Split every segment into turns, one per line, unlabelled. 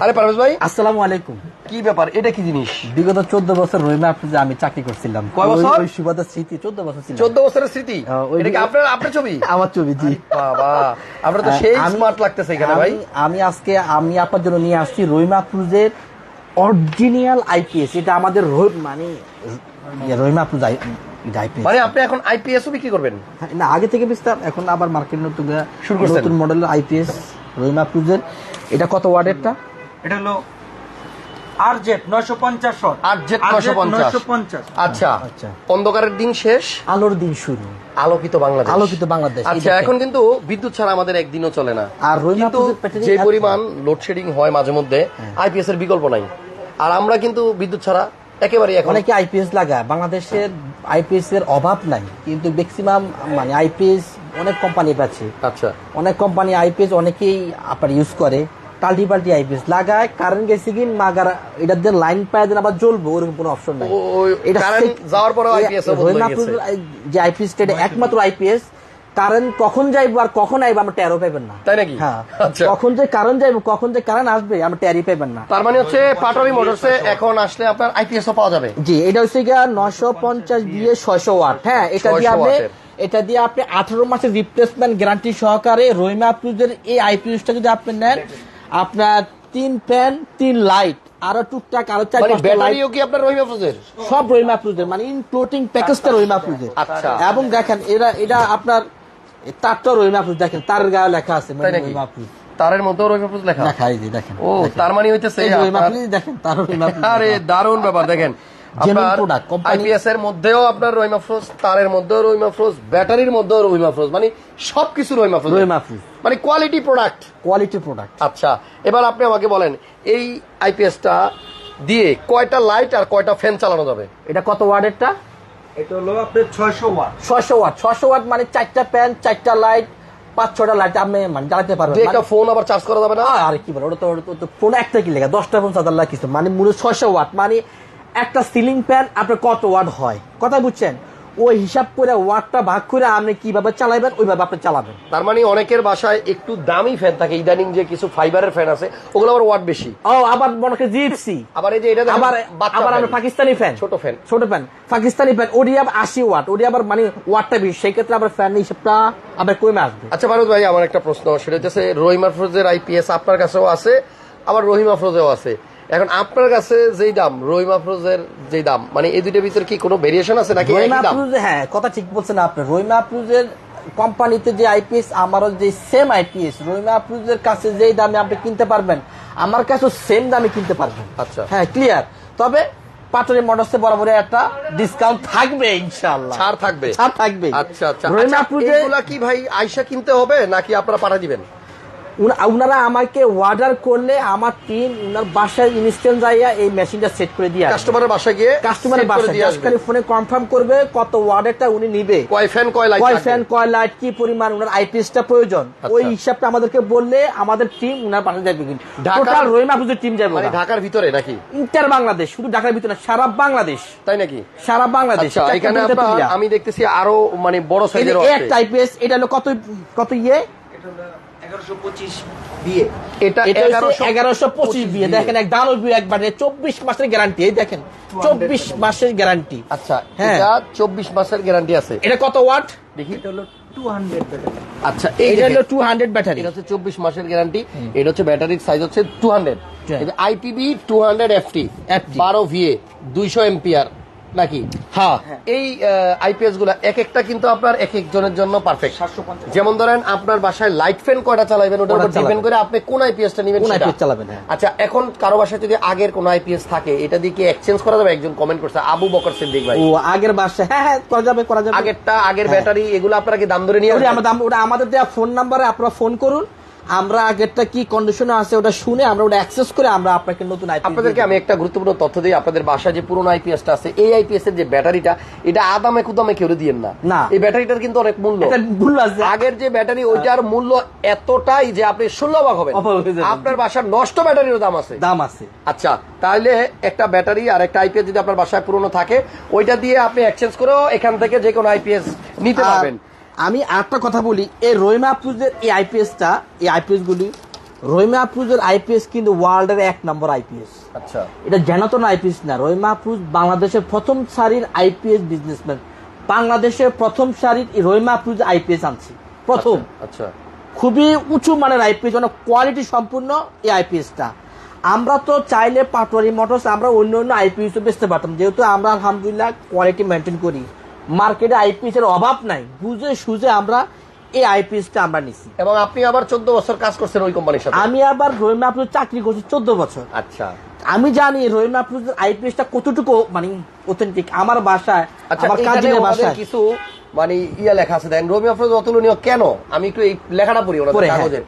আরে পারভেজ ভাই।
আসসালামু আলাইকুম।
কি ব্যাপার? এটা কি জিনিস?
বিগত চোদ্দ বছর রহিমা আপনি আমি চাকরি করছিলাম।
কয় বছর?
ওই- সুবাদের স্মৃতি চোদ্দ বছর ছিল।
চোদ্দ বছরের স্মৃতি?
হ্যাঁ,
এটা কি আপনার আপনার ছবি?
আমার ছবি জি।
বাবা আপনার তো সেই
আমি-
স্মার্ট লাগতেছে এখানে ভাই।
আমি- আজকে আমি আপনার জন্য নিয়ে আসছি রহিমা ক্রুজের অরিজিনাল আইপিএস এটা আমাদের রহি- মানে ইয়ে, রহিমা ক্রুজ
মানে আপনি এখন আইপিএস বিক্রি করবেন?
না আগে থেকে বেচতাম এখন আবার মার্কেট নতুন
শুরু করছেন?
নতুন মডেলের আইপিএস রহিমা ক্রুজের এটা কত ওয়ার্ডেরটা?
এটা হলো আর জেড নয়শো পঞ্চাশ শট।
RZ 950
নয়শো পঞ্চাশ।
আচ্ছা
আচ্ছা।
অন্ধকারের দিন শেষ।
আলোর দিন শুরু।
আলোকিত বাংলাদেশ।
আলোকিত বাংলাদেশ,
আচ্ছা এখন কিন্তু বিদ্যুৎ ছাড়া আমাদের একদিনও চলে না।
আর
কিন্তু যে পরিমাণ লোডশেডিং হয় মাঝে মধ্যে
হ্যাঁ।
আইপিএস এর বিকল্প নাই। আর আমরা কিন্তু বিদ্যুৎ ছাড়া একেবারেই এখন
অনেকে আইপিএস লাগায়। বাংলাদেশের আইপিএস এর অভাব নাই। কিন্তু ম্যাক্সিমাম মানে আইপিএস অনেক কোম্পানি পাচ্ছে
আচ্ছা।
অনেক কোম্পানি আইপিএস অনেকেই আপনার ইউজ করে। টাল্টি পাল্টি আইপিএস লাগায় কারেন্ট গেছে কি মাগার এটা দিয়ে লাইন পায় দেন আবার জ্বলবো ওরকম কোনো অপশন নাই।
যাওয়ার
এই যে আইপিএস এটা একমাত্র আইপিএস কারেন্ট কখন যাইবো আর কখন আইবো আমরা টেরো পাইবেন না।
তাই নাকি?
হ্যাঁ।
আচ্ছা।
কখন যে কারেন্ট যাইবো কখন যে কারেন্ট আসবে আমরা টেরই পাইবেন না।
তার মানে হচ্ছে পাটরি মোটরসে এখন আসলে আপনার আইপিএস পাওয়া যাবে।
জি এটা হচ্ছে গিয়া নশো পঞ্চাশ দিয়ে ছয়শো ওয়াট। হ্যাঁ এটা দিয়ে আপনি এটা দিয়ে আপনি আঠারো মাসের রিপ্লেসমেন্ট গ্যারান্টি সহকারে রহিমা আপুজের এই আইপিএসটা যদি আপনি নেন আপনার তিন ফ্যান তিন লাইট আরও টুকটাক আরও চার
মানে
পাঁচটা
ব্যাটারিও কি আপনার রহিম
সব রহিমা আপুজের মানে ইনক্লুডিং প্যাকেজটা রহিমা আপুজের
আচ্ছা।
এবং দেখেন এরা এটা আপনার তারটা রহিমা আপুজ দেখেন তারের গায়ে লেখা আছে মানে রহিমা
তারের মধ্যে রহিম লেখা?
লেখা এই যে দেখেন
ও তার মানে হইতেছে
রহিম দেখেন তার রহিম
আরে দারুণ ব্যাপার দেখেন।
Genuine
আপনার আইপিএস এর মধ্যেও আপনার রহিমা ফ্রোজ তারের মধ্যেও রহিমা ফ্রোজ ব্যাটারির মধ্যেও রহিমা ফ্রোজ মানে সবকিছু রহিমা ফ্রোজ
রহিমা আপুজ
মানে কোয়ালিটি প্রোডাক্ট
কোয়ালিটি প্রোডাক্ট
আচ্ছা এবার আপনি আমাকে বলেন এই আইপিএসটা দিয়ে কয়টা লাইট আর কয়টা ফ্যান চালানো যাবে?
এটা কত ওয়ার্ডেরটা
এটা হলো আপনার ছয়শো ওয়াট।
ছয়শো ওয়াট। ছয়শো ওয়াট মানে চারটা ফ্যান চারটা লাইট পাঁচ ছটা লাইট আপনি মানে জ্বালাতে পারবেন।
একটা
মানে-
ফোন আবার চার্জ করা যাবে না?
আরে কি বলে ওটা তো ফোন একটা কি লেখা দশটা ফোন চার্জার লাগে কিছু। মানে মূলত ছয়শো ওয়াট। মানে একটা সিলিং ফ্যান আপনার কত ওয়াট হয়? কথা বুঝছেন? ওই হিসাব করে ওয়াটটা ভাগ করে আপনি কীভাবে চালাবেন ওইভাবে আপনি চালাবেন।
তার মানে অনেকের বাসায় একটু দামি ফ্যান থাকে ইদানিং যে কিছু ফাইবারের ফ্যান আছে ওগুলো আবার ওয়াট বেশি।
ও আবার মনে করেন জিপসি
আবার এই যে এটা
আবার আবার আমরা পাকিস্তানি ফ্যান
ছোট ফ্যান
ছোট ফ্যান পাকিস্তানি ফ্যান ওডি আবার আশি ওয়াট ওডি আবার মানে ওয়াটটা বেশি। সেই ক্ষেত্রে আবার ফ্যান হিসাবটা আবার কমে আসবে।
আচ্ছা ভারত ভাই আমার একটা প্রশ্ন সেটা হচ্ছে রহিমা ফ্রোজের আইপিএস আপনার কাছেও আছে আবার রহিমা ফ্রোজেও আছে। এখন আপনার কাছে যেই দাম রহিমা ফ্রোজের যেই দাম মানে এই দুইটার ভিতরে কি কোনো ভেরিয়েশন আছে নাকি
রহিমা
একই
হ্যাঁ কথা ঠিক বলছেন আপনি। রহিমা আপ্রুজের কোম্পানিতে যে আইপিএস আমারও যে সেম আইপিএস রহিমা আপ্রুজের কাছে যেই দামে আপনি কিনতে পারবেন আমার কাছেও সেম দামে কিনতে পারবেন।
আচ্ছা।
হ্যাঁ ক্লিয়ার তবে পাটরি মোটরসে বরাবর একটা ডিসকাউন্ট থাকবে ইনশাআল্লাহ।
ছাড় থাকবে।
ছাড় থাকবে।
আচ্ছা আচ্ছা। আচ্ছা,
আপ্রুজে
কি ভাই আইসা কিনতে হবে নাকি আপনারা পাঠা দিবেন?
উনারা আমাকে অর্ডার করলে আমার টিম উনার বাসায় ইনস্ট্যান্ট যাইয়া এই মেশিনটা সেট করে দিয়ে
কাস্টমারের বাসায় গিয়ে
কাস্টমারের বাসায়।
দিয়ে
just খালি ফোনে কনফার্ম করবে কত ওয়ার্ডেরটা উনি নিবে।
কয় ফ্যান কয় লাইট
কয় ফ্যান কয় লাইট কি পরিমাণ ওনার আইপিএসটা প্রয়োজন।
আচ্ছা।
ওই হিসাবটা আমাদেরকে বললে আমাদের টিম উনার পাশে যাবে কিন্তু।
ঢাকার-
টোটাল রহিমা পুজোর টিম যাবে
মানে ঢাকার ভিতরে নাকি?
ইন্টার বাংলাদেশ শুধু ঢাকার ভিতরে না, সারা বাংলাদেশ।
তাই নাকি?
সারা বাংলাদেশ।
আচ্ছা এখানে আমি দেখতেছি আরও মানে বড় সাইজের
একটা আইপিএস এটা হলো কত কত ইয়ে?
এটা এগারোশো পঁচিশ বিয়ে।
দেখেন এক দানবীয় একবার চব্বিশ মাসের গ্যারান্টি এই দেখেন চব্বিশ মাসের গ্যারান্টি
আচ্ছা
হ্যাঁ।
চব্বিশ মাসের গ্যারান্টি আছে।
এটা কত ওয়াট?
দেখি।
এটা হলো টু হান্ড্রেড ব্যাটারি
আচ্ছা এই
এটা
দেখেন,
হলো টু হান্ড্রেড ব্যাটারি
এটা হচ্ছে চব্বিশ মাসের গ্যারান্টি এটা হচ্ছে ব্যাটারির সাইজ হচ্ছে two hundred. IPB two hundred FT বারো ভিএ দুইশো এম্পিয়ার নাকি
হ্যাঁ
এই আইপিএসগুলো এক একটা কিন্তু আপনার এক একজনের জন্য পারফেক্ট যেমন ধরেন আপনার বাসায় লাইট ফ্যান কয়টা চালাবেন ওটার উপর ডিপেন্ড করে আপনি কোন আইপিএসটা নেবেন
কোন
সেটা।
IPS চালাবেন, হ্যাঁ।
আচ্ছা এখন কারও বাসায় যদি আগের কোন আইপিএস থাকে এটা দিয়ে কি এক্সচেঞ্জ করা যাবে একজন কমেন্ট করছে আবু বকর সিদ্দিক ভাই
ও আগের বাসা হ্যাঁ হ্যাঁ করা যাবে করা যাবে
আগেরটা আগের। ব্যাটারি এগুলো আপনারা কি দাম ধরে নিয়ে আসবেন?
আমাদের ওটা আমাদের দেওয়া ফোন নাম্বারে আপনারা ফোন করুন আমরা আগেরটা কি কন্ডিশনে আছে ওটা শুনে আমরা ওটা অ্যাক্সেস করে আমরা আপনাকে নতুন আইপি
আপনাদেরকে আমি একটা গুরুত্বপূর্ণ তথ্য দিই। আপনাদের বাসায় যে পুরোনো আইপিএসটা আছে এই আইপিএস এর যে ব্যাটারিটা এটা আদামে কুদামে কেউ দিয়েন না।
না।
এই ব্যাটারিটার কিন্তু অনেক মূল্য।
এটা ভুল আছে।
আগের যে ব্যাটারি ওইটার মূল্য এতটাই যে আপনি অবাক হবেন।
হয়ে।
আপনার বাসার নষ্ট ব্যাটারিরও দাম আছে।
দাম আছে।
আচ্ছা তাহলে একটা ব্যাটারি আর একটা আইপিএস যদি আপনার বাসায় পুরনো থাকে ওইটা দিয়ে আপনি এক্সচেঞ্জ করেও এখান থেকে যে কোনো আইপিএস নিতে পারবেন।
আমি আরেকটা কথা বলি এই রহিমা আপুজের এই আইপিএসটা এই আইপিএস গুলি রহিম মাহফুজের আইপিএস কিন্তু ওয়ার্ল্ডের এক নম্বর আইপিএস
আচ্ছা
এটা জেনাতন আইপিএস না রহিম মাহফুজ বাংলাদেশের প্রথম সারির আইপিএস বিজনেসম্যান বাংলাদেশের প্রথম সারির রহিম মাহফুজ আইপিএস আনছি প্রথম
আচ্ছা
খুবই উঁচু মানের আইপিএস মানে কোয়ালিটি সম্পূর্ণ এই আইপিএসটা আমরা তো চাইলে পাটোয়ারি মোটরস আমরা অন্য অন্য আইপিএস বেচতে পারতাম যেহেতু আমরা আলহামদুলিল্লাহ কোয়ালিটি মেনটেন করি মার্কেটে আইপিএস এর অভাব নাই। বুঝে সুঝে আমরা এই আইপিএসটা আমরা নিছি।
এবং আপনি আবার চোদ্দ বছর কাজ করছেন ওই কোম্পানির সাথে?
আমি আবার রহিম মাহফুজ চাকরি করছি চোদ্দ বছর।
আচ্ছা।
আমি জানি রহিম মাহফুজের আইপিএসটা কতটুকু মানে অথেন্টিক আমার বাসায়
আচ্ছা
আমার কাজিনের বাসায়।
কিছু মানে ইয়া লেখা আছে দেন রবি আফরোজ অতুলনীয় কেন? আমি একটু এই লেখাটা পড়ি ওনাদের
হ্যাঁ।
কাগজের।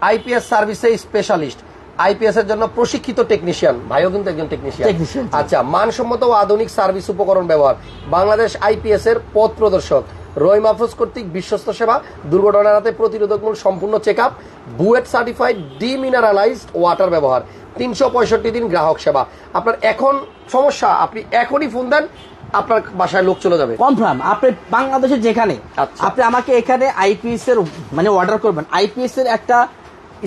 আইপিএস সার্ভিসে স্পেশালিস্ট আইপিএস এর জন্য প্রশিক্ষিত টেকনিশিয়ান ভাইও কিন্তু একজন টেকনিশিয়ান আচ্ছা মানসম্মত ও আধুনিক সার্ভিস উপকরণ ব্যবহার। বাংলাদেশ আইপিএস এর পথ প্রদর্শক। রয় মাহফুজ কর্তৃক বিশ্বস্ত সেবা। দুর্ঘটনা এড়াতে প্রতিরোধকমূলক সম্পূর্ণ check up BUET certified demineralised water ব্যবহার। তিনশো পঁয়ষট্টি দিন গ্রাহক সেবা। আপনার এখন সমস্যা আপনি এখনই ফোন দেন আপনার বাসায় লোক চলে যাবে।
কনফার্ম আপনি বাংলাদেশে যেখানে
আচ্ছা।
আপনি আমাকে এখানে আইপিএস এর মানে অর্ডার করবেন। আইপিএস এর একটা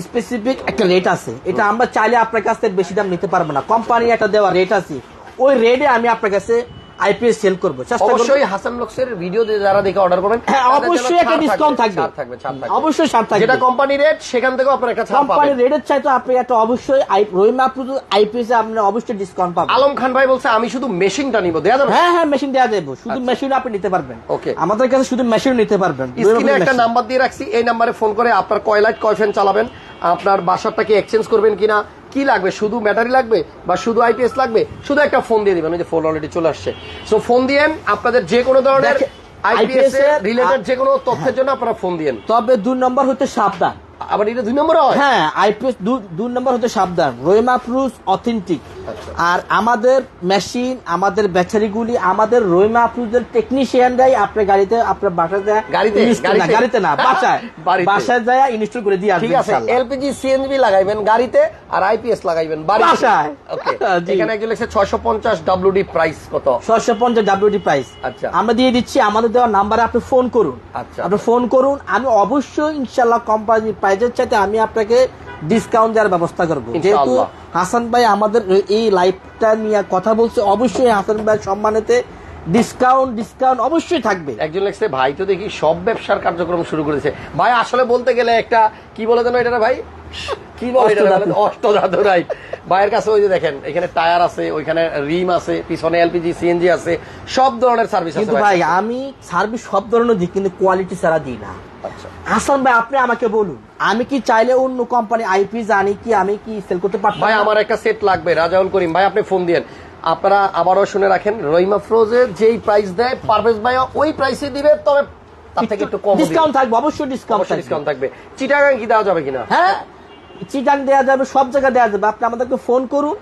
স্পেসিফিক একটা রেট আছে। এটা আমরা চাইলে আপনার কাছ থেকে বেশি দাম নিতে পারব না। কোম্পানি একটা দেওয়া রেট আছে। ওই রেটে আমি আপনার কাছে আইপিএস সেল করব। চেষ্টা
অবশ্যই হাসান লক্সের ভিডিও যারা দেখে অর্ডার করবেন
হ্যাঁ অবশ্যই একটা ডিসকাউন্ট থাকবে অবশ্যই ছাড় থাকবে।
যেটা কোম্পানি রেট সেখান থেকেও আপনার একটা ছাড়
কোম্পানি রেটের চাইতে আপনি একটা অবশ্যই রহিম আইপিএস এ আপনি অবশ্যই ডিসকাউন্ট পাবেন।
আলম খান ভাই বলছে আমি শুধু মেশিনটা নিব। দেয়া যাবে?
হ্যাঁ হ্যাঁ মেশিন দেওয়া যাবে। শুধু মেশিন আপনি নিতে পারবেন।
Okay.
আমাদের কাছে শুধু মেশিন নিতে পারবেন।
স্ক্রিনে একটা নাম্বার দিয়ে রাখছি। এই নাম্বারে ফোন করে আপনার কয় লাইট কয় ফ্যান চালাবেন? আপনার বাসারটাকে এক্সচেঞ্জ করবেন কিনা? কি লাগবে? শুধু ব্যাটারি লাগবে বা শুধু আইপিএস লাগবে? শুধু একটা ফোন দিয়ে দিবেন ওই যে ফোন অলরেডি চলে আসছে। সো ফোন দিয়েন আপনাদের যে কোনো ধরনের আইপিএস রিলেটেড যে কোনো তথ্যের জন্য আপনারা ফোন দিয়েন
তবে দুই নম্বর হতে সাবধান।
আবার এটা দুই নম্বর হয়?
হ্যাঁ আইপিএস দুই নম্বর হতে সাবধান। রোয়েমা প্রুস অথেন্টিক। আর আমাদের মেশিন আমাদের ব্যাটারিগুলি আমাদের রহিমা প্রুসের টেকনিশিয়ানরাই আপনার গাড়িতে আপনার বাসায় যায়
গাড়িতে?
না,
গাড়িতে?
না বাসায় বাসায় যায় ইনস্টল করে দিয়ে
ঠিক আছে এলপিজি সিএনজি লাগাইবেন গাড়িতে আর আইপিএস লাগাইবেন
বাসায়।
ওকে। এখানে একজন লিখছে 650 ডব্লিউডি প্রাইস কত
ছয়শো পঞ্চাশ ডাব্লিউডি প্রাইস
আচ্ছা।
আমরা দিয়ে দিচ্ছি আমাদের দেওয়া নাম্বারে আপনি ফোন করুন
আচ্ছা।
আপনি ফোন করুন আমি অবশ্যই ইনশাল্লাহ কোম্পানির প্রাইজের চাইতে আমি আপনাকে ডিসকাউন্ট দেওয়ার ব্যবস্থা করব। যেহেতু হাসান ভাই আমাদের এই লাইফটা নিয়ে কথা বলছে অবশ্যই হাসান ভাই সম্মানেতে ডিসকাউন্ট ডিসকাউন্ট অবশ্যই থাকবে।
একজন লিখছে ভাই তো দেখি সব ব্যবসার কার্যক্রম শুরু করেছে। ভাই আসলে বলতে গেলে একটা কি বলে যেন এটা ভাই? কি বলে
অষ্টধাতু।
রাইট ভাইয়ের কাছে ওই যে দেখেন এখানে টায়ার আছে ওইখানে রিম আছে পিছনে এলপিজি সিএনজি আছে সব ধরনের সার্ভিস আছে
কিন্তু ভাই আমি সার্ভিস সব ধরনের দিই কিন্তু কোয়ালিটি ছাড়া দিই না। হাসান ভাই আপনি আমাকে বলুন আমি কি চাইলে অন্য কোম্পানি আইপি জানি কি আমি কি সেল করতে পারতাম?
ভাই আমার একটা সেট লাগবে রাজাউল করিম। ভাই আপনি ফোন দিয়েন। আপনারা আবারও শুনে রাখেন রহিমা যেই প্রাইস দেয় পারভেজ ভাই ওই প্রাইসে দিবে তবে তার থেকে একটু কম
ডিসকাউন্ট থাকবে অবশ্যই ডিসকাউন্ট
ডিসকাউন্ট থাকবে। চিটাগাং কি দেওয়া যাবে কিনা?
হ্যাঁ চিটাং দেওয়া যাবে সব জায়গায় দেওয়া যাবে। আপনি আমাদেরকে ফোন করুন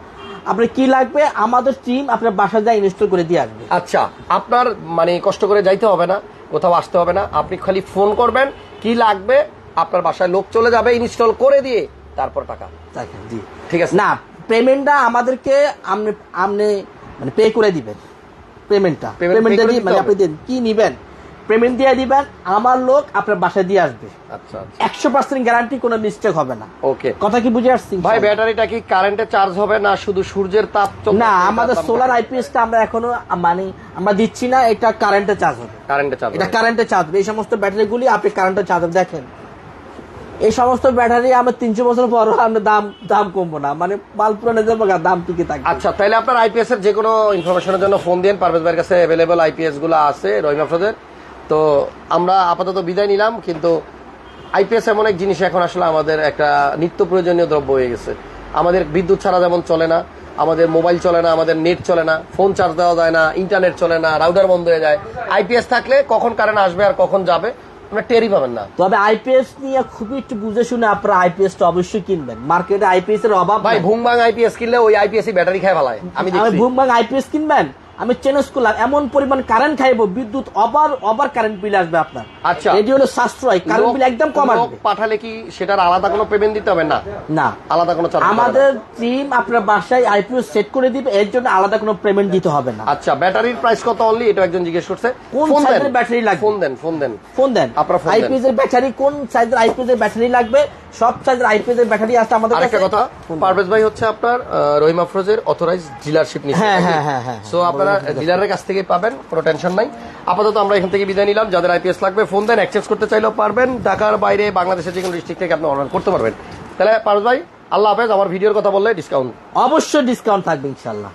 আপনার কি লাগবে আমাদের টিম আপনার বাসা যায় ইনস্টল করে দিয়ে আসবে।
আচ্ছা আপনার মানে কষ্ট করে যাইতে হবে না। কোথাও আসতে হবে না। আপনি খালি ফোন করবেন কি লাগবে আপনার বাসায় লোক চলে যাবে ইনস্টল করে দিয়ে তারপর টাকা।
জি।
ঠিক আছে?
না পেমেন্টটা আমাদেরকে আপনি আপনি মানে পে করে দিবেন। পেমেন্টটা পেমেন্টটা মানে আপনি দেন কি নিবেন? পেমেন্ট দিয়ে দিবেন আমার লোক আপনার বাসায় দিয়ে আসবে।
আচ্ছা আচ্ছা।
একশো পার্সেন্ট গ্যারান্টি কোনো মিস্টেক হবে না।
ওকে
কথা কি বুঝে আসছি
ভাই ব্যাটারিটা কি কারেন্টে চার্জ হবে না শুধু সূর্যের তাপ
না আমাদের সোলার আইপিএসটা আমরা এখনও মানে আমরা দিচ্ছি না এটা কারেন্টে চার্জ হবে।
কারেন্টে চার্জ
এটা কারেন্টে চার্জ হবে। এই সমস্ত ব্যাটারিগুলি আপনি কারেন্টে চার্জ হবে। দেখেন এই সমস্ত ব্যাটারি আমরা তিনশো বছর পর আমরা দাম দাম কমবো না। মানে মাল পুরানো যাব দাম টিকে থাকবে।
আচ্ছা তাহলে আপনার আইপিএস এর যে কোনো ইনফরমেশনের জন্য ফোন দিন পারভেজ ভাইয়ের কাছে অ্যাভেলেবল আইপিএসগুলো আছে রহিমা আফরোজের। তো আমরা আপাতত বিদায় নিলাম কিন্তু আইপিএস এমন এক জিনিস এখন আসলে আমাদের একটা নিত্য প্রয়োজনীয় দ্রব্য হয়ে গেছে। আমাদের বিদ্যুৎ ছাড়া যেমন চলে না আমাদের মোবাইল চলে না আমাদের নেট চলে না ফোন চার্জ দেওয়া যায় না ইন্টারনেট চলে না রাউটার বন্ধ হয়ে যায়। আইপিএস থাকলে কখন কারেন্ট আসবে আর কখন যাবে আমরা টেরই পাবেন না।
তবে আইপিএস নিয়ে খুবই একটু বুঝে শুনে আপনারা আইপিএস টা অবশ্যই কিনবেন। মার্কেটে আইপিএস এর অভাব
ভাই। ভুংবাং আইপিএস কিনলে ওই আইপিএস ব্যাটারি খায় ফেলায় আমি
ভুমবাং আইপিএস কিনবেন? আমি চেঞ্জ করলাম এমন পরিমাণ কারেন্ট খাইবো বিদ্যুৎ অবার অবার কারেন্ট বিল আসবে আপনার।
আচ্ছা।
এটি হলো সাশ্রয় কারেন্ট বিল একদম কম আসবে।
পাঠালে কি সেটার আলাদা কোনো পেমেন্ট দিতে হবে না?
না।
আলাদা কোনো চার্জ
আমাদের টিম আপনার বাসায় আইপিএস সেট করে দিবে এর জন্য আলাদা কোনো পেমেন্ট দিতে হবে না।
আচ্ছা ব্যাটারির প্রাইস কত অনলি এটা একজন জিজ্ঞেস করছে।
কোন সাইজের ব্যাটারি লাগবে?
ফোন দেন ফোন দেন।
ফোন দেন।
আপনার
আইপিএস এর ব্যাটারি কোন সাইজের আইপিএস এর ব্যাটারি লাগবে? সব সাইজের আইপিএস এর ব্যাটারি আছে আমাদের কাছে।
কথা পারভেজ ভাই হচ্ছে আপনার রহিম আফরোজের অথরাইজ ডিলারশিপ নিচ্ছে
হ্যাঁ, হ্যাঁ, হ্যাঁ, হ্যাঁ,
সো আপনারা ডিলারের কাছ থেকে পাবেন কোনো টেনশন নাই। আপাতত আমরা এখান থেকে বিদায় নিলাম। যাদের আইপিএস লাগবে ফোন দেন এক্সচেঞ্জ করতে চাইলেও পারবেন। ঢাকার বাইরে বাংলাদেশের যে কোনো ডিস্ট্রিক্ট থেকে আপনি অর্ডার করতে পারবেন। তাহলে পারভেজ ভাই আল্লাহ হাফেজ। আমার ভিডিওর কথা বললে ডিসকাউন্ট
অবশ্যই ডিসকাউন্ট থাকবে ইনশাল্লাহ